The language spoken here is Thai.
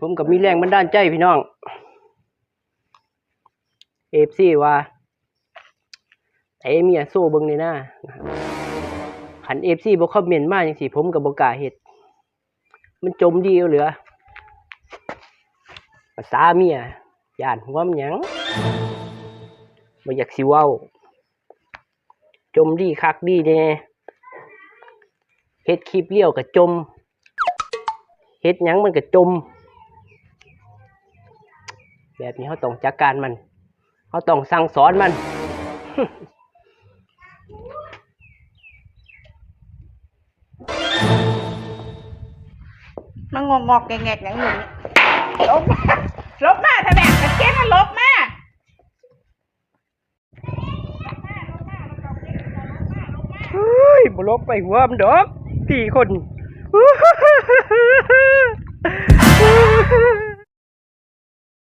ผมกับมีแรงบันดาลใจพี่น้องเอฟซีว่าไอ้เมียโซ่เบิ่งในหน้าขันเอฟซีบอกคอมเมนต์มาอย่างสิผมกับบกาเฮ็ด มันจมดีเอาเหลือภาษาเมียย่านหัวมันยังบ่อยากสิเว้าจมดีคักดีแน่เฮ็ดคลิปเลี้ยวกับจมเฮ็ดยังมันก็จม แบบนี้เขาต้องจัดการมันเขาต้องสั่งสอนมันมันงอกงอกๆแงกแงกๆอย่างหนึ่งลบมาลบมาทำไมตะเก็บมันลบมาเฮ้ยบลบไปหัวมันดอกสี่คน